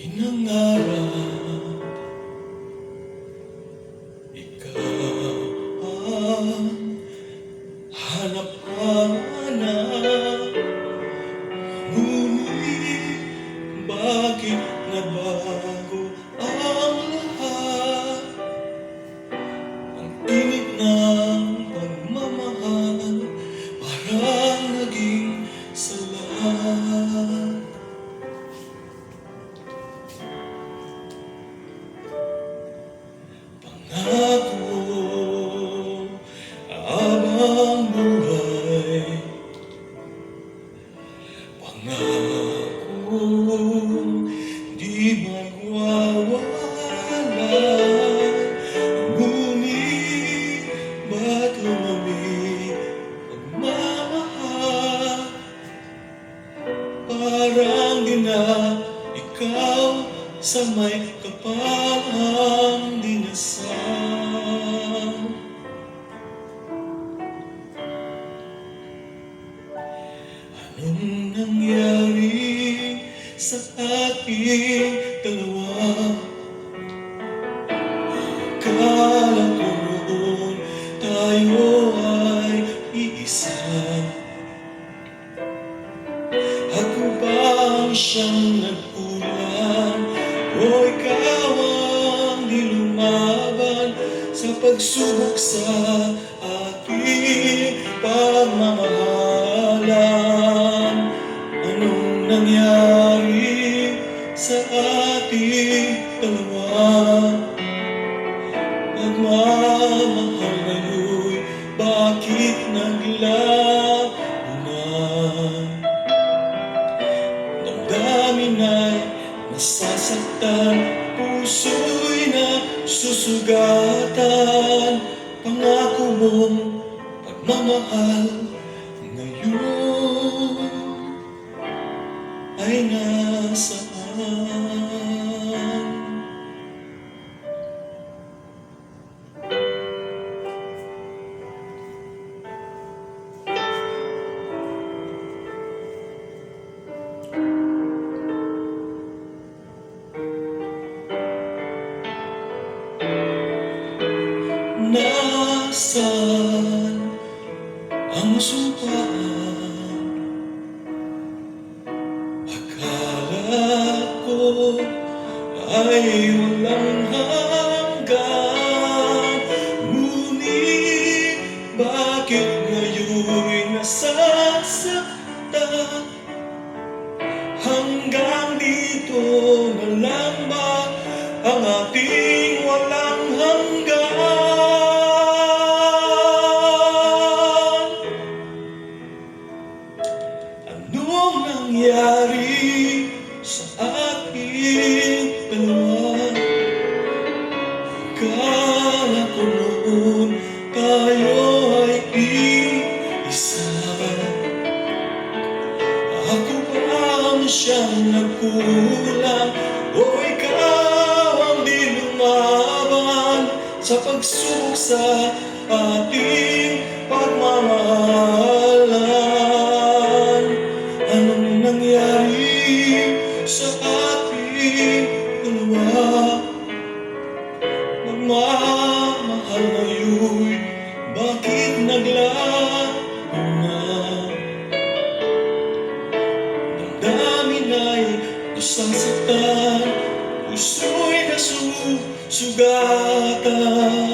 Pinangarap Ikaw ang hanap hanap Ngunit bakit nabago ang lahat Ang ng pagmamahal Parang naging salat Parang di na ikaw sa may kapahang sa ating dalawa? Kala ko noon tayo ay iisa Ako ba ang siyang nagkulang? O ikaw ang di lumaban Sa pagsubok sa ating nangyari sa ating dalawa? Nagmamahal ngayon, bakit naglaho na? Damdamin ay nasasaktan, puso'y nasusugatan. Pangako mong pagmamahal ay nasaan? Nasaan ang sumpaan? Hanggang dito na lang ba ba ang siyang nagkulang O ikaw ang di lumaban Sa pagsubok sa ating pagmamahalan Sugata